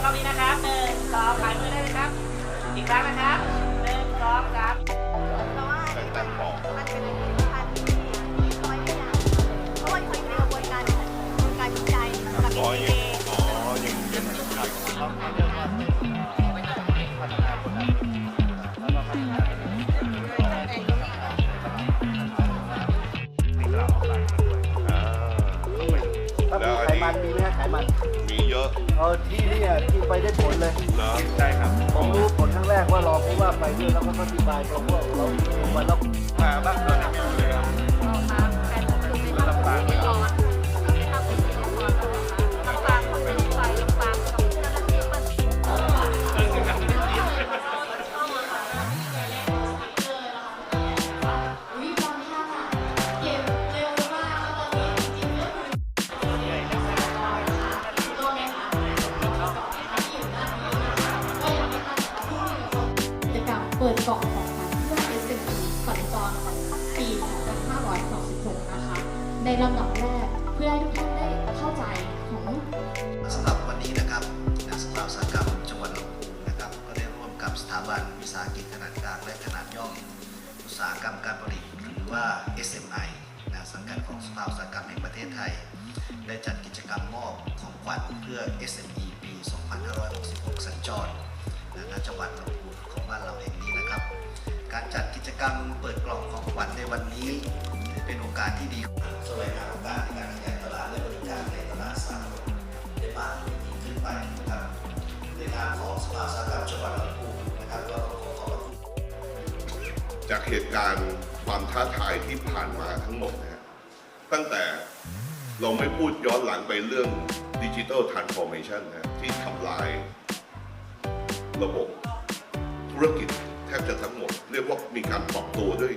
เคราวนี้นะครับหนึ่งสองขายมือได้เลยครับ อีกครั้งนะครับ ขมันมีไหมฮะไขมันมีเยอะเออที่เนี่ยที่ไปได้ผลเลยเหรอใช่ครับ ผมรู้ผลครั้งแรกว่ารองผู้ว่าไปด้วยแล้วก็อธิบายตัวพวกเราดูมาแล้ว เปิดกล่องของขวัญเพื่อ SME สัญจรปี2566นะคะ ในลำดับแรกเพื่อให้ทุกท่านได้เข้าใจของสำหรับวันนี้นะครับนักสภาอุตสาหกรรมจังหวัดลำพูนนะครับ ก็ได้ร่วมกับสถาบันวิสาหกิจขนาดกลางและขนาดย่อมอุตสาหกรรมการผลิตหรือว่า SMI นะสังกัดของสภาอุตสาหกรรมแห่งประเทศไทย ได้จัดกิจกรรมมอบของขวัญเพื่อ SME ปี 2566 สัญจรนะจังหวัดลำพูน บ้านเราแห่งนี้นะครับ การจัดกิจกรรมเปิดกล่องของขวัญในวันนี้ถือเป็นโอกาสที่ดีสวงหาโอกาสในการขยายตลาดและบริการในตลาดสากลได้มากยิ่ขึ้นไปนะครับในทางของสภาสาหกรรมจังหวัดลำพูนนะครับก็ขอขอบคุณจากเหตุการณ์ความท้าทายที่ผ่านมาทั้งหมดนะฮะตั้งแต่เราไม่พูดย้อนหลังไปเรื่องดิจิทัลทรานส์ฟอร์เมชันนะที่ทำลายระบบ ธุรกิจแทบจะทั้งหมด เรียกว่ามีการปรับตัวด้วย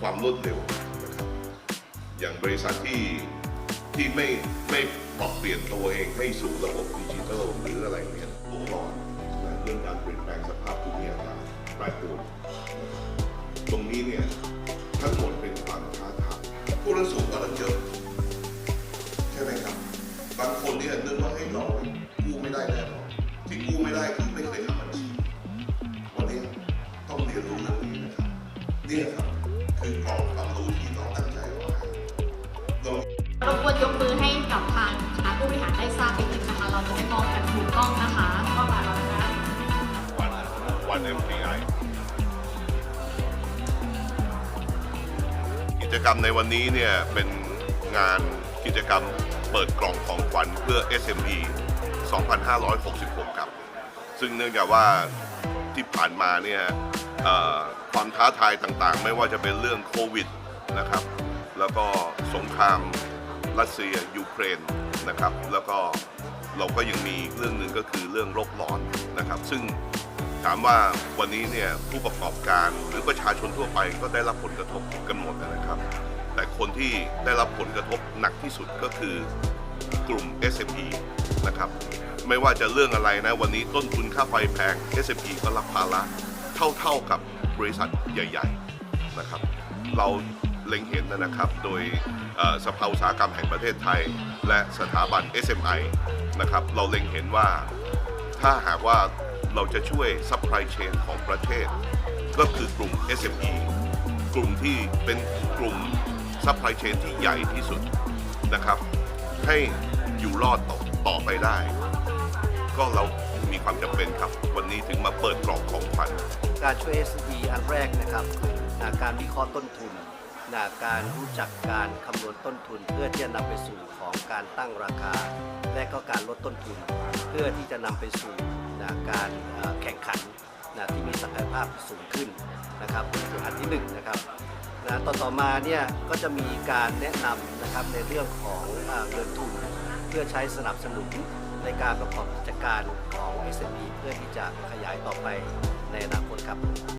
ความรวดเร็วนะครับอย่างบริษัทที่ที่ไม่ไม่ปรับเปลี่ยนตัวเองให้สู่ระบบดิจิทัลหรืออะไรเนี่ยวงล้อนะเรื่องการเปลี่ยนแปลงสภาพภูมิอากาศแปรปรวนตรงนี้เนี่ยทั้งหมดเป็นความท้าทายผู้รับสูงกว่าเราเยอะใช่ไหมครับ บางคนเนี่ยนึกว่าให้เรากู้ไม่ได้แน่นอนที่กู้ไม่ได้คือไม่เคย นี่ยครับ คือกรอบความรู้ที่ต้องตั้งใจไว้เรารบกวนยกมือให้กับทางคณะผู้บริหารได้ทราบนิดนึงนะคะ เราจะได้มองกันถูกกล้องนะคะกล้องมาแล้วนะคะวันวัน MPI กิจกรรมในวันนี้เนี่ยเป็นงานกิจกรรมเปิดกล่องของขวัญเพื่อ SME 2566 ครับ ซึ่งเนื่องจากว่าที่ผ่านมาเนี่ยเอ่อ ความท้าทายต่างๆ ไม่ว่าจะเป็นเรื่องโควิดนะครับ แล้วก็สงครามรัสเซียยูเครนนะครับ แล้วก็เราก็ยังมีเรื่องหนึ่งก็คือเรื่องโลกร้อนนะครับ ซึ่งถามว่าวันนี้เนี่ยผู้ประกอบการหรือประชาชนทั่วไปก็ได้รับผลกระทบกันหมดนะครับ แต่คนที่ได้รับผลกระทบหนักที่สุดก็คือกลุ่ม SME นะครับไม่ว่าจะเรื่องอะไรนะวันนี้ต้นทุนค่าไฟแพง SME ก็รับภาระเท่าๆกับ บริษัทใหญ่ๆนะครับเราเล็งเห็นนะครับโดยสภาอุตสาหกรรมแห่งประเทศไทย และสถาบัน SMI นะครับเราเล็งเห็นว่าถ้าหากว่าเราจะช่วยซัพพลายเชนของประเทศ ก็คือกลุ่ม SME กลุ่มที่เป็นกลุ่มซัพพลายเชนที่ใหญ่ที่สุดนะครับให้อยู่รอดต่อต่อไปได้ ก็เรา มีความจำเป็นครับ วันนี้ถึงมาเปิดกล่องของขวัญ การช่วย SME อันแรกนะครับนะการวิเคราะห์ต้นทุนนะการรู้จักการคำนวณต้นทุน เพื่อที่จะนำไปสู่ของการตั้งราคา และก็การลดต้นทุน เพื่อที่จะนำไปสู่นะการเอ่อแข่งขันนะที่มีศักยภาพสูงขึ้นนะครับนี่คืออันที่หนึ่งนะครับนะต่อต่อมาเนี่ยก็จะมีการแนะนำนะครับในเรื่องของเอ่อเงินทุน เพื่อใช้สนับสนุน ในการประกอบกิจการของ SME เพื่อที่จะขยายต่อไปในอนาคตครับ